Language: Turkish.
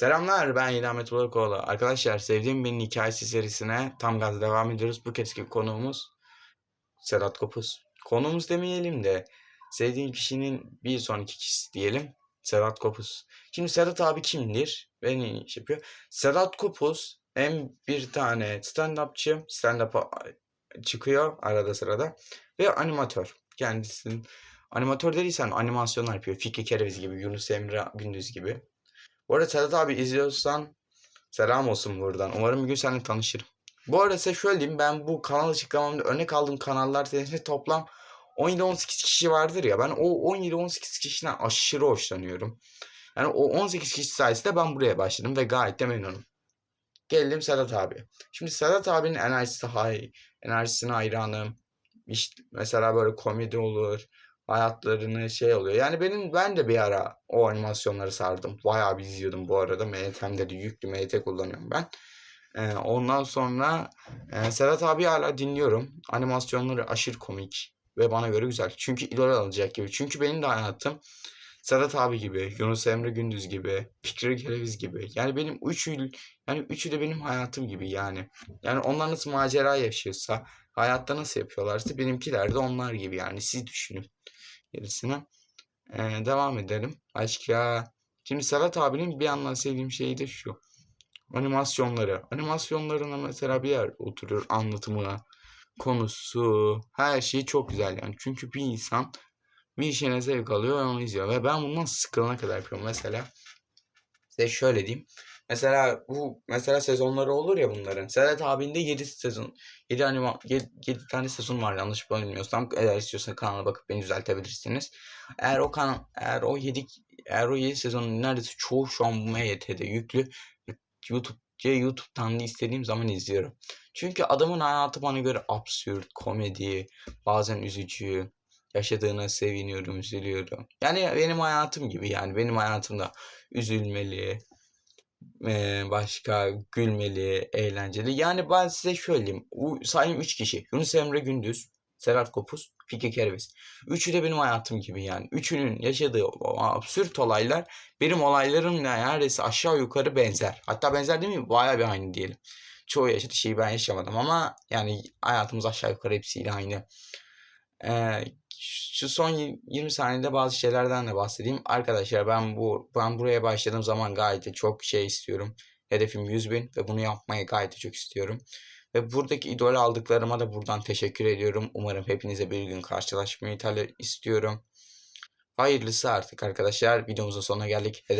Selamlar ben yine Ahmet Bulakoğlu. Arkadaşlar sevdiğim birinin hikayesi serisine tam gaz devam ediyoruz. Bu kezdeki konuğumuz Sedat Kopuz. Konuğumuz demeyelim de sevdiğim kişinin bir sonraki kişisi diyelim. Sedat Kopuz. Şimdi Sedat abi kimdir? Ve iş yapıyor? Sedat Kopuz hem bir tane stand-upçı, stand-up'a çıkıyor arada sırada ve animatör. Kendisinin animatör değilsen animasyonlar yapıyor. Fikri Kereviz gibi, Yunus Emre Gündüz gibi. Bu arada Sedat abi izliyorsan selam olsun buradan. Umarım bir gün seninle tanışırım. Bu arada size şöyle diyeyim ben bu kanal açıklamamda örnek aldığım kanallar serisinde toplam 17-18 kişi vardır ya ben o 17-18 kişiden aşırı hoşlanıyorum. Yani o 18 kişi sayesinde ben buraya başladım ve gayet de memnunum. Geldim Sedat abi. Şimdi Sedat abinin enerjisi hay, enerjisine hayranım. İşte mesela böyle komedi olur hayatlarını şey oluyor. Yani benim ben de bir ara o animasyonları sardım. Bayağı bir izliyordum bu arada. MTM'de de yüklü MT kullanıyorum ben. Ee, ondan sonra e, Serhat abi hala dinliyorum. Animasyonları aşırı komik ve bana göre güzel. Çünkü idol alacak gibi. Çünkü benim de hayatım Serhat abi gibi, Yunus Emre Gündüz gibi, Fikri Kereviz gibi. Yani benim üçü yani üçü de benim hayatım gibi yani. Yani onlar nasıl macera yaşıyorsa, hayatta nasıl yapıyorlarsa benimkiler de onlar gibi yani. Siz düşünün gerisine. Ee, devam edelim. Başka. Şimdi Serhat abinin bir yandan sevdiğim şey de şu. Animasyonları. Animasyonlarına mesela bir yer oturur. Anlatımı, konusu, her şeyi çok güzel yani. Çünkü bir insan bir işine zevk alıyor ve onu izliyor. Ve ben bundan sıkılana kadar yapıyorum. Mesela size şöyle diyeyim. Mesela bu mesela sezonları olur ya bunların. Serhat abinde 7 sezon 7 anima 7, 7 tane sezon var yanlış bilmiyorsam. Eğer istiyorsanız kanala bakıp beni düzeltebilirsiniz. Eğer o kanal eğer o 7 eğer o 7 sezonun neredeyse çoğu şu an bu MYT'de yüklü. YouTube YouTube'dan da istediğim zaman izliyorum. Çünkü adamın hayatı bana göre absürt, komedi, bazen üzücü. Yaşadığına seviniyorum, üzülüyorum. Yani benim hayatım gibi yani benim hayatımda üzülmeli, başka gülmeli, eğlenceli. Yani ben size. Bu sayayım 3 kişi. Yunus Emre Gündüz, Serhat Kopuz, Fikri Kereviz. Üçü de benim hayatım gibi yani. Üçünün yaşadığı absürt olaylar benim olaylarımla neredeyse aşağı yukarı benzer. Hatta benzer değil mi? Bayağı bir aynı diyelim. Çoğu yaşadığı şeyi ben yaşamadım ama yani hayatımız aşağı yukarı hepsiyle aynı. Şu son 20 saniyede bazı şeylerden de bahsedeyim. Arkadaşlar ben bu ben buraya başladığım zaman gayet de çok şey istiyorum. Hedefim 100 bin ve bunu yapmayı gayet de çok istiyorum. Ve buradaki idol aldıklarıma da buradan teşekkür ediyorum. Umarım hepinize bir gün karşılaşmayı istiyorum. Hayırlısı artık arkadaşlar. Videomuzun sonuna geldik. Hedef